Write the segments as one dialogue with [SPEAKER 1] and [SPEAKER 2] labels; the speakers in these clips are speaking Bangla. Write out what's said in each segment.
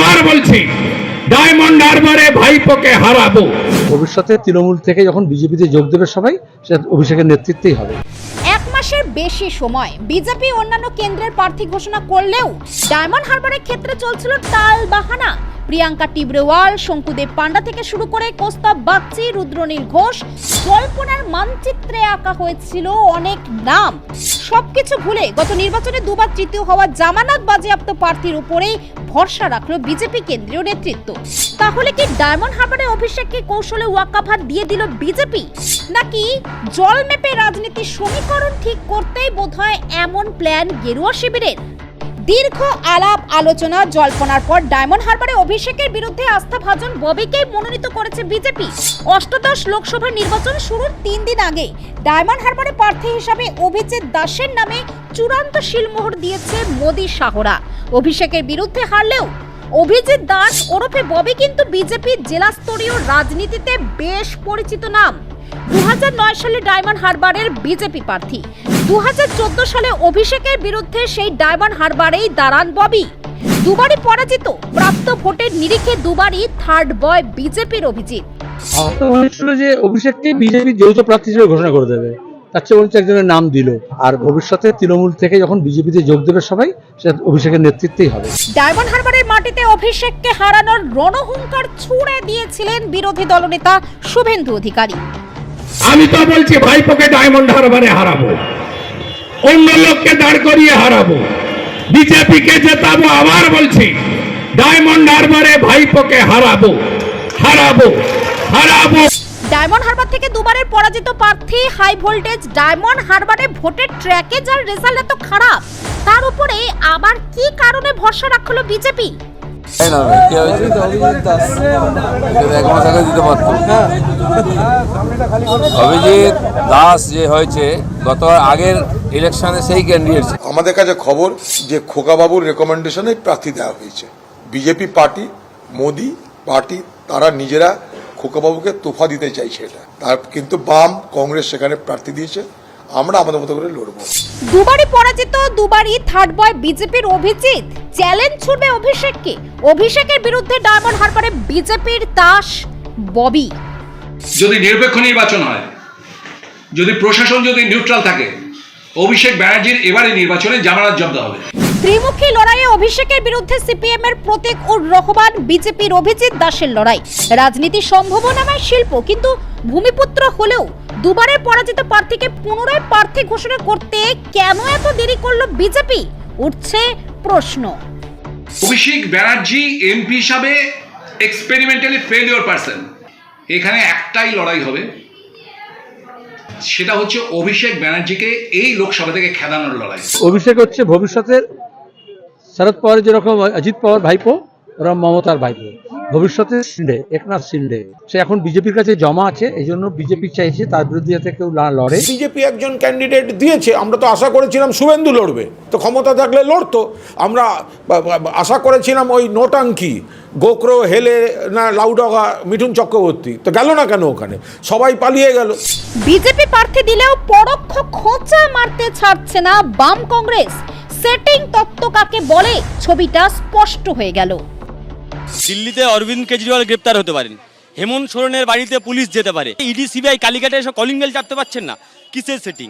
[SPEAKER 1] আবার বলছি ডায়মন্ড হারবারে ভাইপোকে হারাবো।
[SPEAKER 2] ভবিষ্যতে তৃণমূল থেকে যখন বিজেপিতে যোগ দেবে সবাই সেটা অভিষেকের নেতৃত্বেই হবে।
[SPEAKER 3] এক মাসের বেশি সময় বিজেপি অন্যান্য কেন্দ্রের প্রার্থী ঘোষণা করলেও ডায়মন্ড হারবারের ক্ষেত্রে চলছিল তাল বাহানা প্রিয়াঙ্কা টিব্রেওয়াল শঙ্কুদেব পান্ডা থেকে শুরু করে কোস্তা বাগচি, রুদ্রনীল ঘোষ জল্পনার মানচিত্রে আঁকা হয়েছিল অনেক নাম। সবকিছু ভুলে গত নির্বাচনে দুবার তৃতীয় হওয়া জামানত বাজেয়াপ্ত প্রার্থীর উপরেই ভরসা রাখল বিজেপি কেন্দ্রীয় নেতৃত্ব। তাহলে কি ডায়মন্ড হারবারে অভিষেককে কৌশলে ওয়াকাফাত দিয়ে দিল বিজেপি? নাকি জল মেপে রাজনীতির সমীকরণ ঠিক করতেই বোধহয় এমন প্ল্যান গেরুয়া শিবিরের? দীর্ঘ আলাপ আলোচনা, জল্পনার পর ডায়মন্ড হারবারে অভিষেকের বিরুদ্ধে আস্থা ভাজন ববিকেই মনোনীত করেছে বিজেপি। অষ্টদশ লোকসভা নির্বাচন শুরুর তিন দিন আগে ডায়মন্ড হারবারে প্রার্থী হিসাবে অভিজিৎ দাসের নামে চূড়ান্ত শিলমোহর দিয়েছে মোদী শাহরা। অভিষেকের বিরুদ্ধে হারলেও অভিজিৎ দাস ওরফে ববি কিন্তু বিজেপির জেলা স্তরীয় রাজনীতিতে বেশ পরিচিত নাম। দু হাজার নয় সালে ডায়মন্ড হারবারের বিজেপি প্রার্থী। দু সালে অভিষেকের বিরুদ্ধে সেই ডায়মন্ড হারবারেই দাঁড়ান ববি। দুবারই পরাজিত প্রাপ্ত ভোটের নিরিখে দুবারই থার্ড বয় বিজেপির অভিজিৎ।
[SPEAKER 2] হচ্ছিল যে অভিষেককে বিজেপি যৌথ প্রার্থী হিসেবে ঘোষণা করে দেবে। তার চেয়ে বলছে একজনের নাম দিল। আর ভবিষ্যতে তৃণমূল থেকে যখন বিজেপিতে যোগ দেবে সবাই সেটা অভিষেকের নেতৃত্বেই হবে।
[SPEAKER 3] ডায়মন্ড হারবারের মাটিতে অভিষেককে হারানোর রণহুঙ্কার ছুড়ে দিয়েছিলেন বিরোধী দলনেতা শুভেন্দু অধিকারী।
[SPEAKER 1] আমি তো বলছি ভাইপোকে ডায়মন্ড হারবারে হারাবো। অন্য লোককে দাঁড় করিয়ে হারাবো। বিজেপিকে জেতাবো আবার বলছি ডায়মন্ড হারবারে ভাইপোকে হারাবো। হারাবো হারাবো।
[SPEAKER 3] ডায়মন্ড হারবার থেকে দুবারের পরাজিত প্রার্থী হাই ভোল্টেজ ডায়মন্ড হারবারে ভোটের ট্র্যাকে যার রেজাল্ট এত খারাপ তার উপরে আবার কি কারণে ভরসা রাখল বিজেপি?
[SPEAKER 4] এক মাস আগে দিতে পারতো। অভিজিৎ দাস যে হয়েছে গত আগের ইলেকশনে সেই ক্যান্ডিডেট
[SPEAKER 5] আমাদের কাছে খবর যে খোকাবাবুর রেকমেন্ডেশনে প্রার্থী দেওয়া হয়েছে। বিজেপি পার্টি মোদি পার্টি তারা নিজেরা খোকাবাবুকে তোফা দিতে চাইছে এটা। তার কিন্তু বাম কংগ্রেস সেখানে প্রার্থী দিয়েছে। আমরা আমাদের মতো করে লড়বো।
[SPEAKER 3] দুবারই পরাজিত দুবারই থার্ড বয় বিজেপির অভিজিৎ। চ্যালেঞ্জ ছুড়বে অভিষেককে। অভিষেকের বিরুদ্ধে ডায়মন্ড হারবারে বিজেপির তাস ববি।
[SPEAKER 6] যদি নিরপেক্ষ নির্বাচন হয় যদি প্রশাসন যদি নিউট্রাল থাকে অভিষেক ব্যানার্জির এবারে নির্বাচনে জামানত জব্দ হবে।
[SPEAKER 3] ত্রিমুখী লড়াইয়ে অভিষেকের বিরুদ্ধে সিপিএম এর প্রতীক উর রহমান বিজেপির অভিজিৎ দাসের লড়াই। রাজনীতি সম্ভাবনাময় শিল্প কিন্তু ভূমিপুত্র হলেও দুবারের পরাজিত প্রার্থীকে পুনরায় প্রার্থী ঘোষণা করতে কেন এত দেরি করল বিজেপি? উঠছে প্রশ্ন।
[SPEAKER 6] অভিষেক ব্যানার্জি এমপি হিসাবে এক্সপেরিমেন্টালি ফেলিওর পার্সন এখানে একটাই লড়াই হবে। সেটা হচ্ছে অভিষেক ব্যানার্জিকে এই লোকসভা থেকে খেদানোর লড়াই।
[SPEAKER 2] অভিষেক হচ্ছে ভবিষ্যতের শরদ পাওয়ার যেরকম অজিত পাওয়ার ভাইপো ওরা মমতার ভাইপো। ভবিষ্যতে শিন্ডে একনাথ শিন্ডে সে এখন বিজেপির কাছে জমা আছে এই জন্য বিজেপি চাইছে তার বিরুদ্ধে যাতে কেউ না লড়ে।
[SPEAKER 7] বিজেপি একজন ক্যান্ডিডেট দিয়েছে আমরা তো আশা করেছিলাম শুভেন্দু লড়বে। তো ক্ষমতা থাকলে লড়তো। আমরা আশা করেছিলাম ওই নোটাঙ্কি গোকরো হেলে না লাউডগা মিঠুন চক্রবর্তী। তো গেল না কেন ওখানে? সবাই পালিয়ে গেল।
[SPEAKER 3] বিজেপি প্রার্থী দিলেও পরোক্ষ খোঁচা মারতে ছাড়ছে না বাম কংগ্রেস। সেটিং তত্ত্ব কাকে বলে? ছবিটা স্পষ্ট হয়ে গেল।
[SPEAKER 8] দিল্লিতে অরবিন্দ কেজরিওয়াল গ্রেপ্তার হতে পারেন। হেমন্ত সোরেনের বাড়িতে পুলিশ যেতে পারে। ইডি, সিবিআই কালীঘাটে এসব কলিং বেল চাপতে পারছেন না। কিসের সেটিং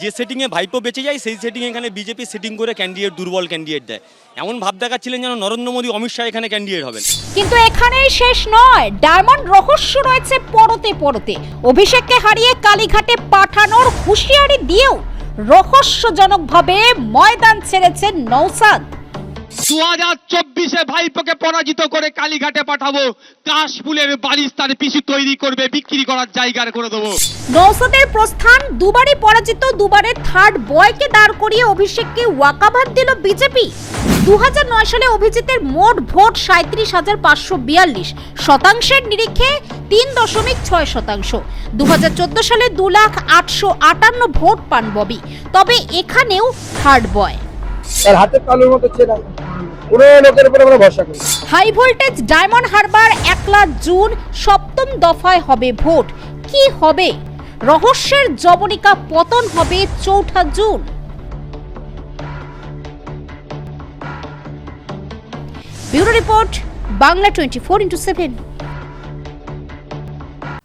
[SPEAKER 8] যে সেটিংয়ে ভাইপো বেঁচে যায়, সেই সেটিং এখানে বিজেপি সেটিং করে ক্যান্ডিডেট দুর্বল ক্যান্ডিডেট দেয়। এমন ভাব দেখাচ্ছিলেন যেন নরেন্দ্র মোদী, অমিত শাহ এখানে ক্যান্ডিডেট হবেন।
[SPEAKER 3] কিন্তু এখানেই শেষ নয়। ডায়মন্ড রহস্য রয়েছে পরতে পরতে। অভিষেককে হারিয়ে কালীঘাটে পাঠানোর হুঁশিয়ারি দিয়েও রহস্যজনকভাবে ময়দান ছেড়েছেন নৌসাদ
[SPEAKER 9] দু হাজার চব্বিশে ভাইপোকে পরাজিত করে কালীঘাটে পাঠাবো। কাশফুলের বালিশ তার পিসি তৈরি করবে বিক্রি করার জায়গার করে দেবো।
[SPEAKER 3] নৌসাদের প্রস্থান দুবারই পরাজিত দুবারে থার্ড বয়কে দাঁড় করিয়ে অভিষেককে ওয়াকাবাদ দিল বিজেপি। দু সালে অভিজিতের মোট ভোট সাঁত্রিশ হাজার পাঁচশো বিয়াল্লিশ। শতাংশের নিরিখে তিন দশমিক ছয় শতাংশ। দু হাজার চোদ্দ সালে দু লাখ আটশো আটান্ন ভোট পান ববি। তবে এখানেও থার্ড বয়।
[SPEAKER 2] তার হাতের তালুর মতো চেনা
[SPEAKER 3] হাই ভোল্টেজ, ডায়মন্ড হারবার, একলা জুন, সপ্তম দফায় হবে ভোট। কি হবে? রহস্যের জবনিকা পতন হবে চৌঠা June. Bureau report, Bangla twenty four into seven.